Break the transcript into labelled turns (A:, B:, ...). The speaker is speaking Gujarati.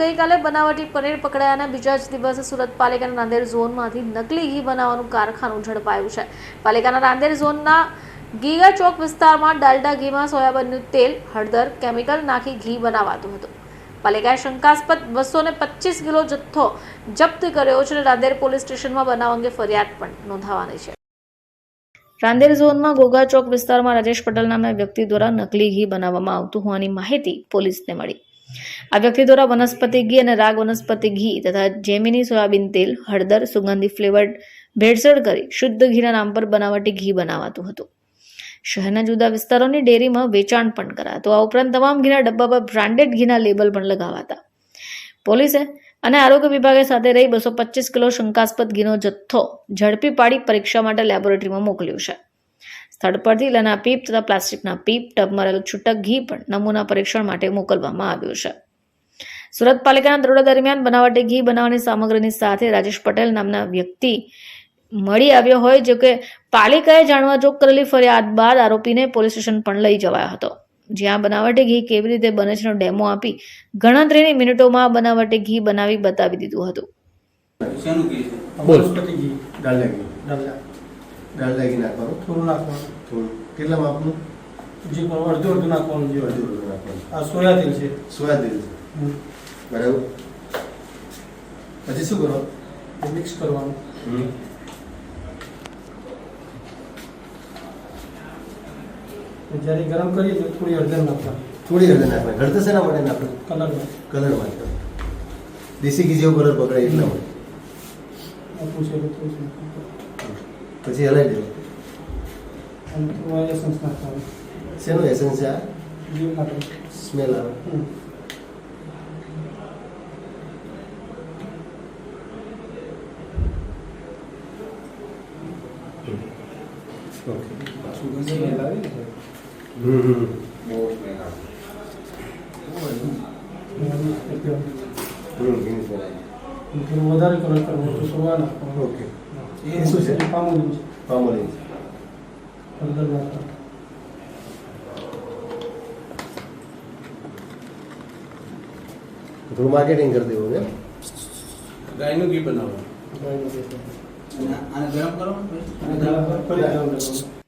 A: ગઈકાલે બનાવટી પનીર પકડાયાના બીજા જ દિવસે સુરત પાલિકાના નાંદેર ઝોનમાંથી નકલી ઘી બનાવવાનું કારખાનું ઝડપાયું છે. પાલિકાના નાંદેર ઝોનના ગીગા ચોક વિસ્તારમાં ડાલડા ઘીમાં સોયાબીનનું તેલ, હળદર, કેમિકલ નાખી ઘી બનાવાતું હતું. પાલિકાએ શંકાસ્પદ બસો ને કિલો જથ્થો જપ્ત કર્યો છે અને રાંદેર પોલીસ સ્ટેશનમાં બનાવ અંગે ફરિયાદ પણ નોંધાવાની છે. રાંદેર ઝોનમાં ગોગા ચોક વિસ્તારમાં રાજેશ પટેલ નામના વ્યક્તિ દ્વારા નકલી ઘી બનાવવામાં આવતું હોવાની માહિતી પોલીસને મળી. આ વ્યક્તિ દ્વારા વનસ્પતિ ઘી અને રાગ વનસ્પતિ ઘી તથા જેમિની સોયાબીન તેલ, હળદર, સુગંધી ફ્લેવર્ડ ભેળસેળ કરી શુદ્ધ ઘીના નામ પર બનાવટી ઘી બનાવાતું હતું. શહેરના જુદા વિસ્તારોની ડેરીમાં વેચાણ પણ કરાતું આ ઉપરાંત તમામ ઘીના ડબ્બા પર બ્રાન્ડેડ ઘીના લેબલ પણ લગાવાતા. પોલીસે અને આરોગ્ય વિભાગે સાથે રહી બસો પચીસ કિલો શંકાસ્પદ ઘીનો જથ્થો ઝડપી પાડી પરીક્ષા માટે લેબોરેટરીમાં મોકલ્યું છે. સ્થળ પરથી લેના પીપ તથા પ્લાસ્ટિકના પીપ ટબમાં રહેલું છૂટક ઘી પણ નમૂના પરીક્ષણ માટે મોકલવામાં આવ્યું છે. સુરત પાલિકાના દરોડા દરમિયાન બનાવટી ઘી બનાવવાની સામગ્રીની સાથે રાજેશ પટેલ નામના વ્યક્તિ મળી આવ્યો હોય જો કે પાલિકાએ જાણવા જોગ કરેલી ફરિયાદ બાદ આરોપીને પોલીસ સ્ટેશન પણ લઈ જવાયો હતો. જ્યાં બનાવટી ઘી કેવી રીતે બને છે ડેમો આપી ગણતરીની મિનિટોમાં બનાવટી ઘી બનાવી બતાવી દીધું હતું.
B: બોલ.
C: ઘી.
B: નાખવાનું.
C: થોડું નાખવાનું.
B: થોડું કેટલા માપનું?
C: જે પણ અડધું અડધું નાખવાનું જે
B: અડધું. અડધું નાખવાનું.
C: આ સોયા તેલ છે.
B: સોયા તેલ છે બરાબર. પછી શું કરો?
C: મિક્સ કરવાનું. જ્યારે ગરમ કરીએ તો થોડી હળદર નાખવાની.
B: થોડી હળદર નાખવાની. હળદર શેના માટે નાખવું
C: કલર
B: કલર માટે. દેશી ઘી જેવો કલર પકડે એટલા માટે. પછી હલાવી દેવું
C: અને થોડું એસન્સ નાખવાનું
B: શેનું એસન્સ છે આ
C: ઘી માટે
B: સ્મેલ આવે
C: હમ.
B: ઓકે
C: સુગંધ ਫਰਦਰ ਵਾਸਤਾ
B: ਤੁਸੀਂ ਮਾਰਕੀਟਿੰਗ ਕਰਦੇ ਹੋ ਨਾ?
D: ਗਾਇ ਨੂੰ ਕੀ
C: ਬਣਾਓ ਗਾਇ
D: ਨੂੰ ਕੀ ਬਣਾਓ ਆਨੇ
C: ਗਰਮ ਕਰੋ। ਆਨੇ ਗਰਮ ਕਰੋ।